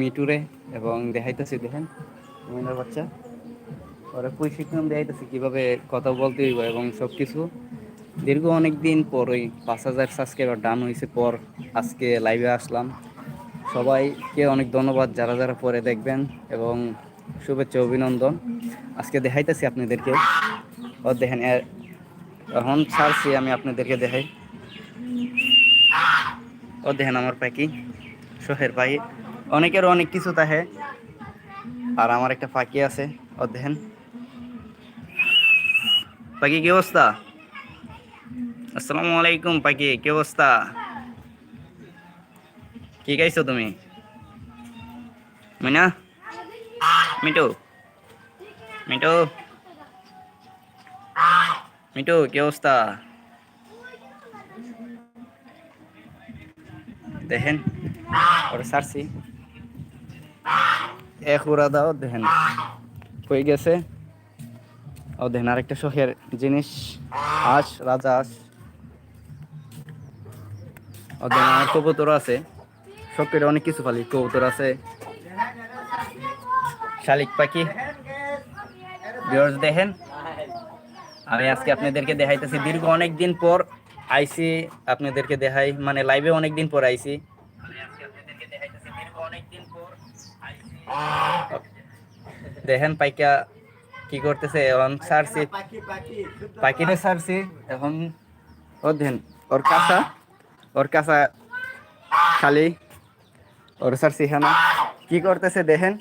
মিটুরে এবং দেখাইতেছি, দেখেন, মহিলার বাচ্চা। ওরা প্রশিক্ষণ দেখাইতেছি, কীভাবে কথা বলতে হইব এবং সব কিছু দীর্ঘ অনেক দিন পর ওই পাঁচ হাজার সাবস্ক্রাইবার ডান হয়েছে পর আজকে লাইভে আসলাম। সবাইকে অনেক ধন্যবাদ যারা যারা পরে দেখবেন এবং শুভেচ্ছা, অভিনন্দন। আজকে দেখাইতেছি আপনাদেরকে। ও দেখেন এখন ছাড়ছি, আমি আপনাদেরকে দেখাই। ও দেখেন, আমার পাখি শোহের পাখি অনেকের অনেক কিছু তাহে। আর আমার একটা পাখি আছে দেখেন। পাখি কি অবস্থা? আসসালামু আলাইকুম পাখি কি অবস্থা? কি গাইছো তুমি? মিনা মিটু মিটু মিটু কি অবস্থা? দেখেন, ওরা সারছি এক উড়া দাও, দেখেন। হয়ে গেছে? ও, দেখেন, আরেকটা শখের জিনিস। রাজা ও, দেখেন আমার কবুতর আছে। শখের অনেক কিছু পালি কবুতর আছে। শালিক পাখি। দেখেন। আমি আজকে আপনাদেরকে দেখাইতেছি, দীর্ঘ অনেক দিন পর আইসি আপনাদেরকে দেখাই মানে লাইভে অনেক দিন পর আইসি দেখেন পাইকা কি করতেছে, এখন সারছি। পাখিরে সারছি, এখন ও দেখেন, ওর কাঁচা ওর কাঁচা খালি, ওর সারছি এখানে। কি করতেছে দেখেন?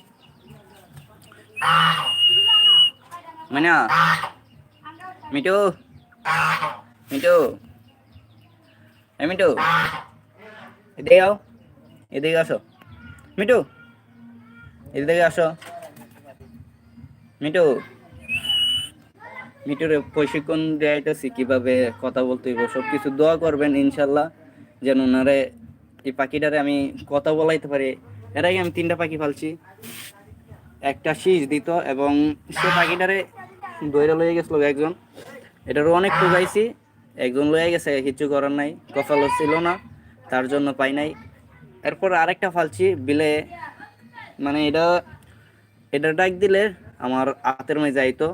মানে মিটু মিটু মিটু, এদিকে আও, এদিকে আসো। মিটু এদিকে আসো। মিটু মিটুর প্রশিক্ষণ দেয়াইতেছি, কীভাবে কথা বলতে হইব সব কিছু দোয়া করবেন ইনশাল্লাহ যেন ওনারে এই পাখিটারে আমি কথা বলাইতে পারি। এর আগে আমি তিনটা পাখি ফালছি একটা শীষ দিত এবং সে পাখিটারে দইরা লয়ে গেছিল একজন। এটারও অনেক খুঁজাইছি। একজন লয়ে গেছে, কিছু করার নাই, কপালও ছিল না, তার জন্য পাই নাই। এরপর আরেকটা ফালছি, বিলে মানে এটা এটা ডাক দিলে আমার হাতের মধ্যে যাইতো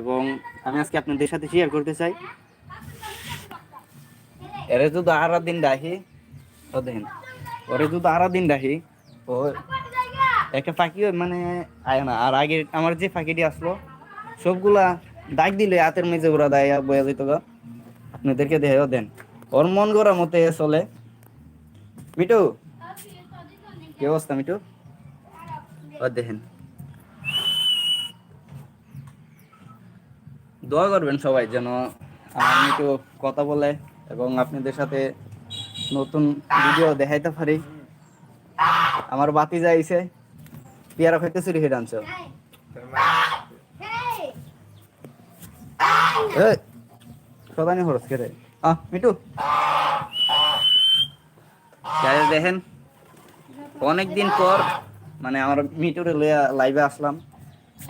এবং আমি আজকে আপনাদের সাথে শেয়ার করতে চাই। এরে যদি আর দিন ডাহি ও দেখেন ওরে যদি আর দিন ডাহি ও একটা পাখি মানে আয় না। আর আগে আমার যে পাখিটি আসলো, সবগুলা ডাক দিলে হাতের মেঝে ওরা দেয় বয়া যেত গা। আপনাদেরকে দেখেও দেন। ওর মন গড়ার মতে চলে। মিটু কি অবস্থা মিটু ও দেখেন। দোয়া করবেন সবাই যেন আমার মিটু কথা বলে এবং আপনাদের সাথে নতুন ভিডিও দেখাইতে পারি। আমার বাতি যাইছে পেয়ারা খাইতে চুরি হেঁটে আনছো। সদানি হরস কে আহ মিটু দেখেন অনেক দিন পর মানে আমার মিটুরে লইয়া লাইভে আসলাম।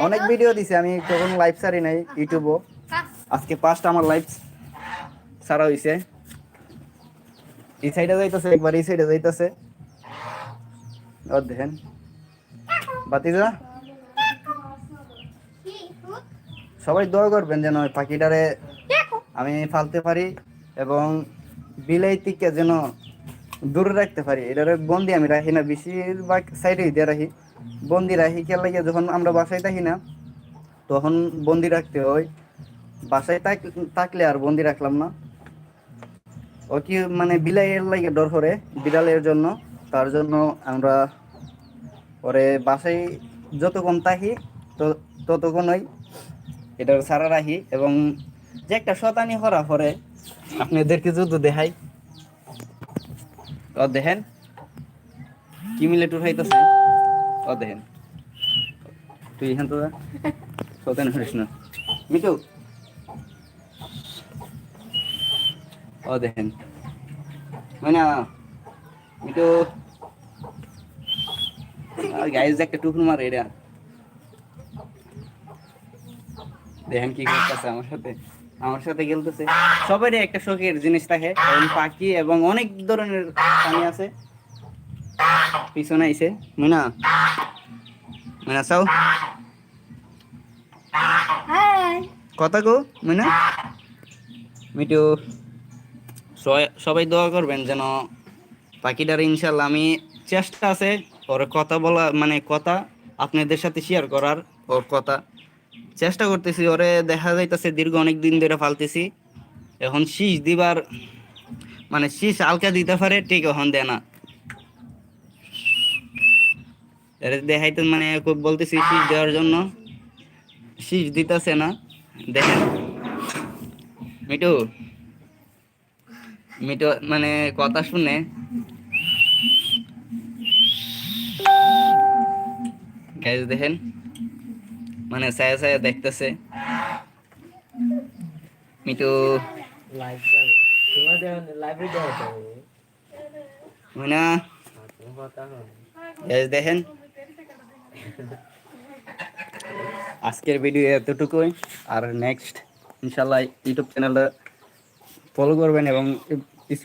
অনেক ভিডিও দিছে আমি কখনো লাইভ সারি নাই ইউটিউবও। আজকে পাঁচটা আমার লাইভ সারা হইছে। এই সাইডে যাইতেছে একবার এই সাইডে যাইতেছে। ও দেখেন। বাতিজা? সবাই দোয়া করবেন যেন ওই পাখিটারে আমি ফালতে পারি এবং বিলাই থেকে যেন দূরে রাখতে পারি। এটার বন্দি আমি রাখি না, বেশিরভাগ সাইডে দিয়ে রাখি। বন্দি রাখি খেয়াল লাগে যখন আমরা বাসায় থাকি না, তখন বন্দি রাখতে হয়। বাসায় থাক- থাকলে আর বন্দি রাখলাম না। ও কি মানে বিলাইয়ের লাগে ডর করে বিড়ালের জন্য। তার জন্য আমরা পরে বাসায় যতক্ষণ থাকি, তো ততক্ষণই এটার সারা রাখি এবং যে একটা শতানি হরা পরে, আপনাদেরকে যদি দেখাই। ও, দেখেন। কি মিলে টুর হইতেছে। ও, দেখেন। তুই এখান তো শতানি হরিস না। মিটু ও, দেখেন। মানে মিটু গাইজ, একটা টুকুর মারে এটা দেখেন কি করতেছে আমার সাথে। আমার সাথে খেলতেছে। সবারই একটা শখের জিনিস থাকে। পাখি এবং অনেক ধরনের প্রাণী আছে। পিছনে আইছে। মিনা মিনা চাও? কথা কো মিনা মিটু সবাই- সবাই দোয়া করবেন যেন পাখিটার ইনশাল্লাহ আমি চেষ্টা আছে ওর কথা বলা মানে কথা আপনাদের সাথে শেয়ার করার ওর কথা। চেষ্টা করতেছি, ওরে দেখা যাইতেছে দীর্ঘ অনেক দিন ধরে ফালতেছি। এখন শীষ দিবার মানে শীষ হালকা দিতে পারে, ঠিক এখন দেয় না। দেখাইতে মানে খুব বলতেছি শীষ দেওয়ার জন্য। শীষ দিতেছে না, দেখেন। মিটু মিটু মানে কথা শুনে। দেখেন। মানে ছায়া ছায়া দেখতেছে। মিটু দেখেন। আজকের ভিডিও এতটুকুই। আর নেক্সট ইনশাল্লাহ ইউটিউব চ্যানেলটা ফলো করবেন এবং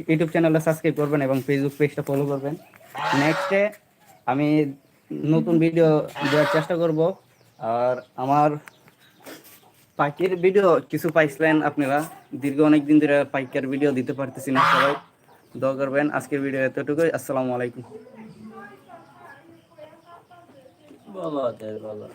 ইউটিউব চ্যানেলটা সাবস্ক্রাইব করবেন এবং ফেসবুক পেজটা ফলো করবেন। নেক্সটে আমি নতুন ভিডিও দেওয়ার চেষ্টা করব। আর আমার পাইকের ভিডিও কিছু পাইছিলেন আপনারা। দীর্ঘ অনেক দিন ধরে পাইকার ভিডিও দিতে পারতেছি না সবাই। দোয়া করবেন আজকের ভিডিও এতটুকুই। আসসালামু আলাইকুম। বলো বলো।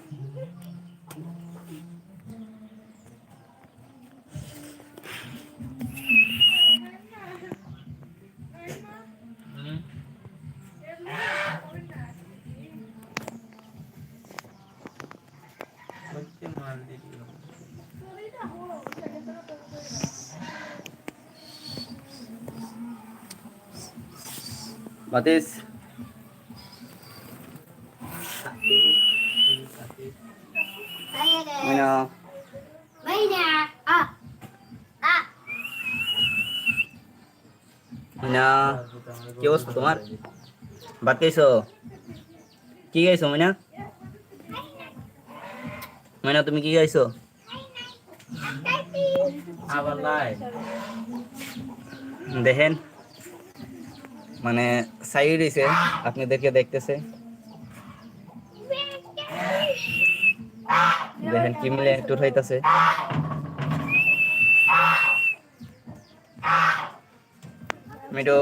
বাতিস Mina Maina. Ah. Ah. Mina কি অবস্থা তোমার ভাত খাইছো কি খাইছো মিনা মিনা তুমি কি খাইছো আবার লাইভ দেখেন মানে সাইড হয়েছে আপনাদেরকে দেখতেছে। দেখেন কি মিলে টুর হইতাছে। মিটো